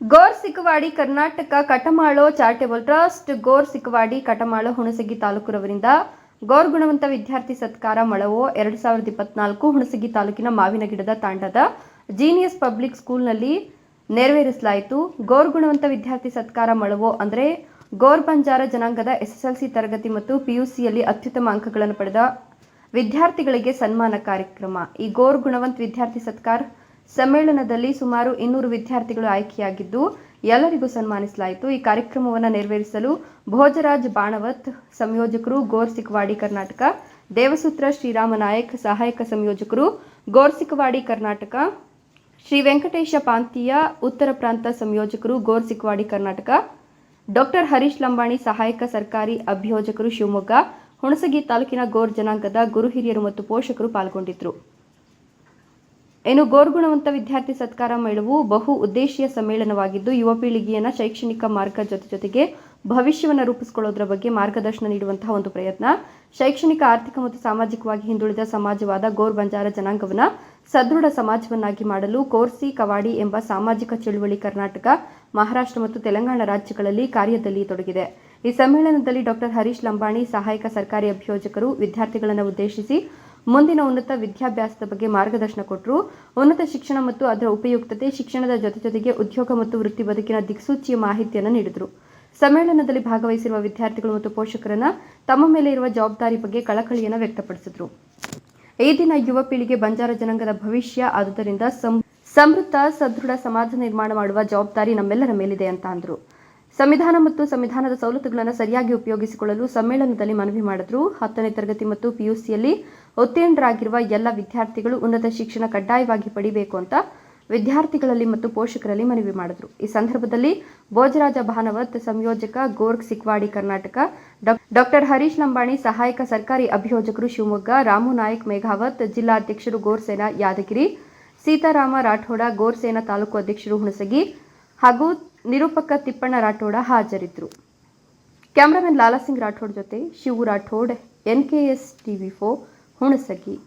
ಗೋರ್ Sikwadi Karnataka ಕಟಮಾಳೋ charitable trust, Gor Sikwadi ಕಟಮಾಳೋ Hunasagi ತಾಲೂಕುರವರಿಂದ ಗೋರ್ ಗುಣವಂತ ವಿದ್ಯಾರ್ಥಿ ಸತ್ಕಾರ ಮಳವೋ ಎರಡು ಸಾವಿರದ ಇಪ್ಪತ್ನಾಲ್ಕು ಹುಣಸಗಿ ತಾಲೂಕಿನ ಮಾವಿನ ಗಿಡದ ತಾಂಡದ ಜೀನಿಯಸ್ ಪಬ್ಲಿಕ್ ಸ್ಕೂಲ್ನಲ್ಲಿ ನೆರವೇರಿಸಲಾಯಿತು. ಗೋರ್ ಗುಣವಂತ ವಿದ್ಯಾರ್ಥಿ ಸತ್ಕಾರ ಮಳವೋ ಅಂದರೆ ಗೋರ್ ಬಂಜಾರ ಜನಾಂಗದ ಎಸ್ಎಸ್ಎಲ್ಸಿ ತರಗತಿ ಮತ್ತು ಪಿಯುಸಿಯಲ್ಲಿ ಅತ್ಯುತ್ತಮ ಅಂಕಗಳನ್ನು ಪಡೆದ ವಿದ್ಯಾರ್ಥಿಗಳಿಗೆ ಸನ್ಮಾನ ಕಾರ್ಯಕ್ರಮ. ಈ ಗೋರ್ ಗುಣವಂತ ವಿದ್ಯಾರ್ಥಿ ಸತ್ಕಾರ ಸಮ್ಮೇಳನದಲ್ಲಿ ಸುಮಾರು ಇನ್ನೂರು ವಿದ್ಯಾರ್ಥಿಗಳು ಆಯ್ಕೆಯಾಗಿದ್ದು, ಎಲ್ಲರಿಗೂ ಸನ್ಮಾನಿಸಲಾಯಿತು. ಈ ಕಾರ್ಯಕ್ರಮವನ್ನು ನೆರವೇರಿಸಲು ಭೋಜರಾಜ್ ಬಾಣವತ್, ಸಂಯೋಜಕರು ಗೋರ್ಸಿಕ್ವಾಡಿ ಕರ್ನಾಟಕ, ದೇವಸೂತ್ರ ಶ್ರೀರಾಮ ನಾಯಕ್ ಸಹಾಯಕ ಸಂಯೋಜಕರು ಗೋರ್ಸಿಕ್ವಾಡಿ ಕರ್ನಾಟಕ, ಶ್ರೀ ವೆಂಕಟೇಶ ಪಾಂತಿಯ, ಉತ್ತರ ಪ್ರಾಂತ ಸಂಯೋಜಕರು ಗೋರ್ಸಿಕ್ವಾಡಿ ಕರ್ನಾಟಕ, ಡಾಕ್ಟರ್ ಹರೀಶ್ ಲಂಬಾಣಿ, ಸಹಾಯಕ ಸರ್ಕಾರಿ ಅಭಿಯೋಜಕರು ಶಿವಮೊಗ್ಗ, ಹುಣಸಗಿ ತಾಲೂಕಿನ ಗೋರ್ ಜನಾಂಗದ ಗುರು ಹಿರಿಯರು ಮತ್ತು ಪೋಷಕರು ಪಾಲ್ಗೊಂಡಿದ್ದರು ಇನ್ನು ಗೋರ್ಗುಣವಂತ ವಿದ್ಯಾರ್ಥಿ ಸತ್ಕಾರ ಮೇಳವು ಬಹು ಉದ್ದೇಶೀಯ ಸಮ್ಮೇಳನವಾಗಿದ್ದು, ಯುವ ಪೀಳಿಗೆಯನ್ನ ಶೈಕ್ಷಣಿಕ ಮಾರ್ಗ ಜೊತೆ ಜೊತೆಗೆ ಭವಿಷ್ಯವನ್ನು ರೂಪಿಸಿಕೊಳ್ಳೋದ್ರ ಬಗ್ಗೆ ಮಾರ್ಗದರ್ಶನ ನೀಡುವಂತಹ ಒಂದು ಪ್ರಯತ್ನ. ಶೈಕ್ಷಣಿಕ, ಆರ್ಥಿಕ ಮತ್ತು ಸಾಮಾಜಿಕವಾಗಿ ಹಿಂದುಳಿದ ಸಮಾಜವಾದ ಗೋರ್ ಬಂಜಾರ ಜನಾಂಗವನ್ನ ಸದೃಢ ಸಮಾಜವನ್ನಾಗಿ ಮಾಡಲು ಕೋರ್ಸಿ, ಕವಾಡಿ ಎಂಬ ಸಾಮಾಜಿಕ ಚಳುವಳಿ ಕರ್ನಾಟಕ, ಮಹಾರಾಷ್ಟ್ರ ಮತ್ತು ತೆಲಂಗಾಣ ರಾಜ್ಯಗಳಲ್ಲಿ ಕಾರ್ಯದಲ್ಲಿ ತೊಡಗಿದೆ. ಈ ಸಮ್ಮೇಳನದಲ್ಲಿ ಡಾಕ್ಟರ್ ಹರೀಶ್ ಲಂಬಾಣಿ, ಸಹಾಯಕ ಸರ್ಕಾರಿ ಅಭಿಯೋಜಕರು, ವಿದ್ಯಾರ್ಥಿಗಳನ್ನು ಉದ್ದೇಶಿಸಿ ಮುಂದಿನ ಉನ್ನತ ವಿದ್ಯಾಭ್ಯಾಸದ ಬಗ್ಗೆ ಮಾರ್ಗದರ್ಶನ ಕೊಟ್ಟರು ಉನ್ನತ ಶಿಕ್ಷಣ ಮತ್ತು ಅದರ ಉಪಯುಕ್ತತೆ, ಶಿಕ್ಷಣದ ಜೊತೆ ಜೊತೆಗೆ ಉದ್ಯೋಗ ಮತ್ತು ವೃತ್ತಿ ಬದುಕಿನ ದಿಕ್ಸೂಚಿಯ ಮಾಹಿತಿಯನ್ನು ನೀಡಿದರು. ಸಮ್ಮೇಳನದಲ್ಲಿ ಭಾಗವಹಿಸಿರುವ ವಿದ್ಯಾರ್ಥಿಗಳು ಮತ್ತು ಪೋಷಕರನ್ನು ತಮ್ಮ ಮೇಲೆ ಇರುವ ಜವಾಬ್ದಾರಿ ಬಗ್ಗೆ ಕಳಕಳಿಯನ್ನು ವ್ಯಕ್ತಪಡಿಸಿದರು. ಈ ದಿನ ಯುವ ಪೀಳಿಗೆ ಬಂಜಾರ ಜನಾಂಗದ ಭವಿಷ್ಯ ಆದುದರಿಂದ ಸಮೃದ್ಧ, ಸದೃಢ ಸಮಾಜ ನಿರ್ಮಾಣ ಮಾಡುವ ಜವಾಬ್ದಾರಿ ನಮ್ಮೆಲ್ಲರ ಮೇಲಿದೆ ಅಂತ ಅಂದರು. ಸಂವಿಧಾನ ಮತ್ತು ಸಂವಿಧಾನದ ಸವಲತ್ತುಗಳನ್ನು ಸರಿಯಾಗಿ ಉಪಯೋಗಿಸಿಕೊಳ್ಳಲು ಸಮ್ಮೇಳನದಲ್ಲಿ ಮನವಿ ಮಾಡಿದ್ರು. ಹತ್ತನೇ ತರಗತಿ ಮತ್ತು ಪಿಯುಸಿಯಲ್ಲಿ ಉತ್ತೀರ್ಣರಾಗಿರುವ ಎಲ್ಲ ವಿದ್ಯಾರ್ಥಿಗಳು ಉನ್ನತ ಶಿಕ್ಷಣ ಕಡ್ಡಾಯವಾಗಿ ಪಡಿಬೇಕು ಅಂತ ವಿದ್ಯಾರ್ಥಿಗಳಲ್ಲಿ ಮತ್ತು ಪೋಷಕರಲ್ಲಿ ಮನವಿ ಮಾಡಿದ್ರು. ಈ ಸಂದರ್ಭದಲ್ಲಿ ಭೋಜರಾಜ ಭಾನವತ್, ಸಂಯೋಜಕ ಗೋರ್ಗ್ ಸಿಕ್ವಾಡಿ, ಕರ್ನಾಟಕ ಡಾಕ್- ಡಾಕ್ಟರ್ ಹರೀಶ್ ಲಂಬಾಣಿ, ಸಹಾಯಕ ಸರ್ಕಾರಿ ಅಭಿಯೋಜಕರು ಶಿವಮೊಗ್ಗ, ರಾಮು ನಾಯಕ್ ಮೇಘಾವತ್ ಜಿಲ್ಲಾಧ್ಯಕ್ಷರು ಗೋರ್ಸೇನಾ ಯಾದಗಿರಿ, ಸೀತಾರಾಮ ರಾಠೋಡ, ಗೋರ್ಸೇನಾ ತಾಲೂಕು ಅಧ್ಯಕ್ಷರು ಹುಣಸಗಿ ಹಾಗೂ ನಿರೂಪಕ ತಿಪ್ಪಣ್ಣ ರಾಠೋಡ ಹಾಜರಿದ್ದರು ಕ್ಯಾಮ್ರಾಮನ್ ಲಾಲಾಸಿಂಗ್ ರಾಠೋಡ್ ಜೊತೆ ಶಿವು ರಾಠೋಡ್ ಎನ್ಕೆಎಸ್ ಟಿವಿ ಫೋ ಹುಣಸಗಿ.